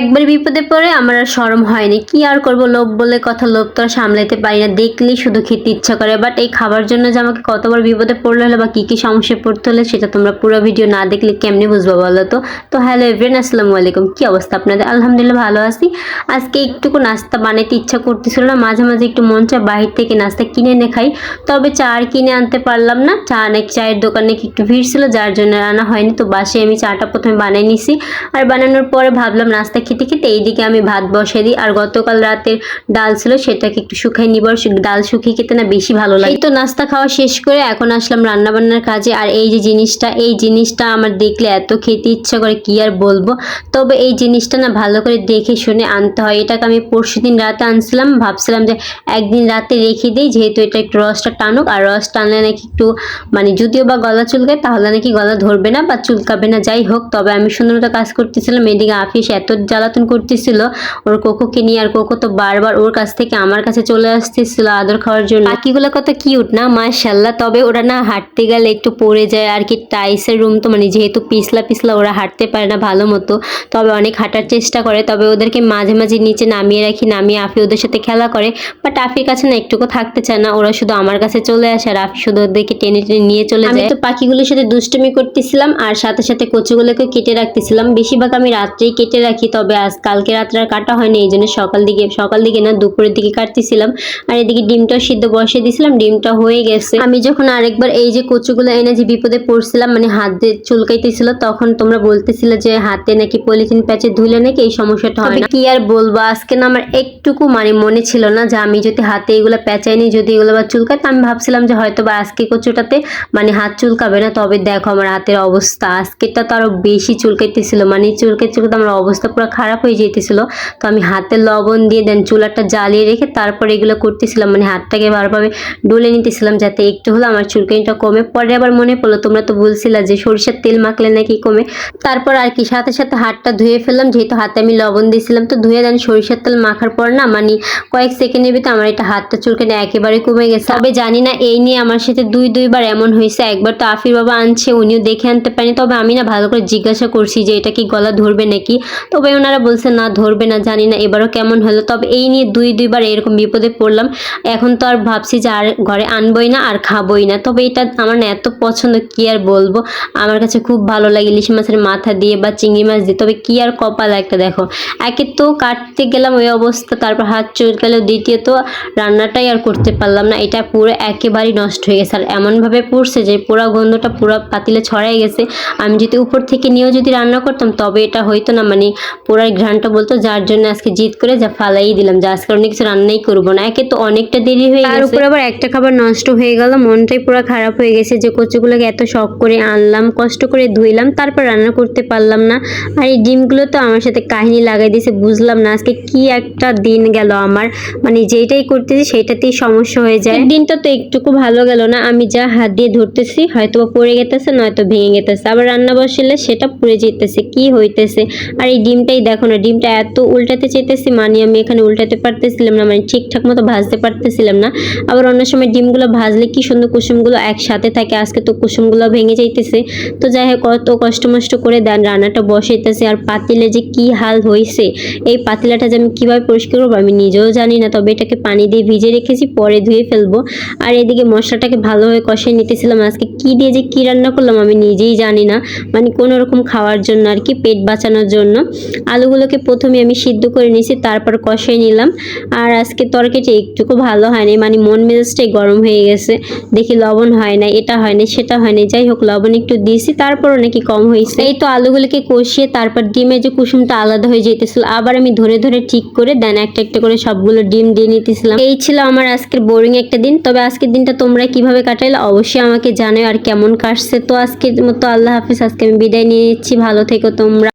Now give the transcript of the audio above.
একবার বিপদে পড়ে আমার আর সরম হয়নি। কি আর করব? লোভ বলে কথা, লোভ তো আর সামলাতে পারি না। দেখলেই শুধু খেতে ইচ্ছা করে। বাট এই খাবার জন্য যে আমাকে কতবার বিপদে পড়লে হলো বা কী কী সমস্যায় পড়তে হলে সেটা তোমরা পুরো ভিডিও না দেখলে কেমনি বুঝব বলো তো? তো হ্যালো এভরিয়ান আসসালামু আলাইকুম। কি অবস্থা আপনাদের? আলহামদুলিল্লাহ ভালো আছি। আজকে একটুকু নাস্তা বানাইতে ইচ্ছা করতেছিল না। মাঝে মাঝে একটু মন চা বাহির থেকে নাস্তা কিনে এনে খাই। তবে চা আর কিনে আনতে পারলাম না। চা অনেক চায়ের দোকানে একটু ভিড় ছিল, যার জন্য আনা হয়নি। তো বাসে আমি চাটা প্রথমে বানিয়ে নিছি। আর বানানোর পরে ভাবলাম নাস্তা খেতে খেতে এইদিকে আমি ভাত বসাই দিই। আর গতকাল রাতের ডাল ছিল, সেটাকে একটু শুকাই নিব। আর ডাল শুকিয়ে খেতে না বেশি ভালো লাগে। তো নাস্তা খাওয়া শেষ করে এখন আসলাম রান্না বান্নার কাজে। আর এই যে জিনিসটা, এই জিনিসটা আমার দেখলে এত খেতে ইচ্ছা করে, কি আর বলব? তবে এই জিনিসটা না ভালো করে দেখে শুনে আনতে হয়। এটাকে আমি পরশু দিন রাতে আনছিলাম। ভাবছিলাম যে একদিন রাতে রেখে দিই, যেহেতু এটা একটু রসটা টানুক। আর রস টানলে নাকি একটু মানে যদিও বা গলা চুলকায়, তাহলে নাকি গলা ধরবে না বা চুলকাবে না। যাই হোক, তবে আমি সুন্দর মতো কাজ করতেছিলাম। এদিকে আফিস এত জ্বালাতন করতেছিল ওর কোকোকে নিয়ে আর কোকো তো বারবার ওর কাছ থেকে আমার কাছে চলে আসতেছিল আদর খাওয়ার জন্য। বাকিগুলো কত কিউট না? মাশাল্লাহ তবে ওরা না হাঁটতে গেলে একটু পড়ে যায় আর কি টাইসের রুম তো মানে যেহেতু পিছলা পিছলা ওরা হাঁটতে পারে না ভালো মতো তবে অনেক হাঁটার চেষ্টা করে তবে ওদেরকে মাঝে মাঝে নিচে নামিয়ে রাখি নামিয়ে আফি ওদের সাথে খেলা করে বাট আফির কাছে না একটুকু থাকতে চায় না ওরা শুধু আমার কাছে চলে আসে আর আফি শুধু ওদেরকে টেনে টেনে নিয়ে চলে যায়। তো পাখিগুলোর সাথে দুষ্টুমি করতেছিলাম আর সাথে সাথে কচুগুলোকে কেটে রাখতেছিলাম বেশিরভাগ আমি রাত্রেই কেটে রাখি তবে আজ কালকে রাত্রে আর কাটা হয়নি এই জন্য সকাল দিকে সকাল দিকে না দুপুরের দিকে কাটতেছিলাম। আর এদিকে ডিমটাও সিদ্ধ বসিয়ে দিয়েছিলাম ডিমটা হয়ে গেছে। আমি যখন আরেকবার এই যে কচুগুলো এনে যে বিপদে পড়ছিলাম মানে হাত দিয়ে চুলকাইতেছিল তখন তোমরা বলতেছিলে যে হাতে নাকি পলিথিন প্যাচে ধুলে নাকি এই সমস্যাটা হয় না। কি আর বলব আজকে না আমার একটুকু মানে মনে ছিল না যে আমি যদি হাতে এগুলো প্যাচাইনি যদি এগুলো বা চুলকায় তো আমি ভাবছিলাম যে হয়তো বা আজকে কচুটাতে মানে হাত চুলকাবে না। তবে দেখো আমার হাতের অবস্থা আজকেরটা তো আরও বেশি চুলকাইতেছিল মানে চুলকে চুলকে আমার অবস্থা পুরো খারাপ হয়ে যেতেছিল। তো আমি হাতে লবণ দিয়ে দেন চুলাটা জ্বালিয়ে রেখে তারপরে এগুলো করতেছিলাম। মানে হাতটাকে বারভাবে ডলে নিতেছিলাম যাতে একটু হলো আমার চুলকানিটা কমে। পরে আবার মনে পড়ল, তোমরা তো বলছিলা যে সরিষার তেল মাখলে নাকি কমে। তারপর আর কি, সাথে সাথে হাতটা ধুয়ে ফেললাম। যেহেতু হাতে আমি লবণ দিয়েছিলাম, তো ধুয়ে দেন সরিষার তেল মাখার পর না মানে কয়েক সেকেন্ডের ভিতরে আমার এটা হাতটা চুলকানি একেবারে কমে গেছে। তবে জানি না এই নিয়ে আমার সাথে দুই, দুইবার এমন হয়েছে। একবার তো আফির বাবা আনছে, উনিও দেখে আনতে পারেনি। তবে আমি না ভালো করে জিজ্ঞাসা করছি যে এটা কি গলা ধরবে নাকি? তবে ওনারা বলছে, না, ধরবে না, জানি না এবারও কেমন হলো। তবে এই নিয়ে দুই, দুইবার এরকম বিপদে পড়লাম। এখন তো আর ভাবছি যে আর ঘরে আনবই না, আর খাবই না। তবে এটা আমার না এত পছন্দ, কি আর বলব? আমার কাছে খুব ভালো লাগে ইলিশ মাছের মাথা দিয়ে বা চিংড়ি মাছ দিয়ে। তবে কি আর কপাল একটা, দেখো। একে তো কাটতে গেলাম ওই অবস্থা, তারপর হাত চুলকালো, দ্বিতীয়ত রান্নাটাই আর করতে পারলাম না। এটা পুরো একেবারেই নষ্ট হয়ে গেছে। আর এমনভাবে পড়ছে যে পুরো গন্ধটা পুরো পাতিলে ছড়াই গেছে। আমি যদি উপর থেকে নিয়েও যদি রান্না করতাম, তবে এটা হইতো না। মানে পুরো ঘ্রানটা বলতো যার জন্য আজকে জিদ করে যা ফালাই দিলাম যে আজকে অনেক কিছু রান্নাই করব না। একে তো অনেকটা দেরি হয়ে গেছে। তার উপর আবার একটা খাবার নষ্ট হয়ে গেল মনটাই পুরো খারাপ হয়ে গেছে যে কচুগুলোকে এত শখ করে আনলাম কষ্ট করে ধুইলাম তারপর রান্না করতে পারলাম না। আর এই ডিমগুলো তো আমার সাথে কাহিনী লাগাই দিয়েছে বুঝলাম না আজকে কি একটা দিন গেল আমার। মানে যেটাই করতেছি সেটাতেই সমস্যা হয়ে যায়। দিনটা তো একটুকু ভালো গেল না আমি যা হাত দিয়ে ধরতেছি হয়তো বা পড়ে গেতেছে নয়তো ভেঙে গেতেছে। আবার রান্না বসলে সেটা পুড়ে যেতেছে কি হইতেছে? আর এই ডিমটাই দেখো না, ডিমটা এত উল্টাতে চেতেছি মানে আমি এখানে উল্টাতে পারতেছিলাম না মানে ঠিকঠাক মতো ভাজতে পারতেছিলাম না। আবার অন্য সময় ডিমগুলো ভাজলে কি সুন্দর কুসুমগুলো একসাথে থাকে, আজকে তো কুসুমগুলো ভেঙে যাইতেছে। তো যাই হোক, কত কষ্ট মষ্ট করে দেন, রান্নাটা বসাইতেছে, আর পাতিলে যে কি হাল হয়েছে এই পাতিলাটা যে আমি কীভাবে পরিষ্কার করব আমি নিজেও জানি না, তবে এটাকে পানি দিয়ে ভিজে রেখেছি, পরে ধুয়ে ফেলব। আর এদিকে মশলাটাকে ভালোভাবে কষিয়ে নিতেছিলাম, আজকে কি দিয়ে যে কী রান্না করলাম আমি নিজেই জানি না মানে কোনো রকম খাওয়ার জন্য আর কি, পেট বাঁচানোর জন্য। আলুগুলোকে প্রথমে আমি সিদ্ধ করে নিয়েছি, তারপর কষিয়ে নিলাম। আর আজকে তরকারিটা একটুকু ভালো হয়নি মানে মন মেজাজটাই গরম হয়ে গেছে। দেখি লবণ হয় না, এটা হয় না, সেটা হয় না। যাই হোক, লবণ একটু দিয়েছি, তারপরও নাকি কম হয়েছে। এই তো আলুগুলোকে কষিয়ে, তারপর ডিমের যে কুসুমটা আলাদা হয়ে যেতেছিল, আবার আমি ধরে ধরে ঠিক করে দেন একটা একটা করে সবগুলো ডিম দিয়ে নিতেছিলাম। এই ছিল আমার আজকের বোরিং একটা দিন, তবে আজকের দিনটা তোমরা কীভাবে কাটাইলে অবশ্যই আমাকে জানাও আর কেমন কাটছে। তো আজকের মতো আল্লাহ হাফিজ, আজকে আমি বিদায় নিয়ে নিচ্ছি, ভালো থেকো তোমরা।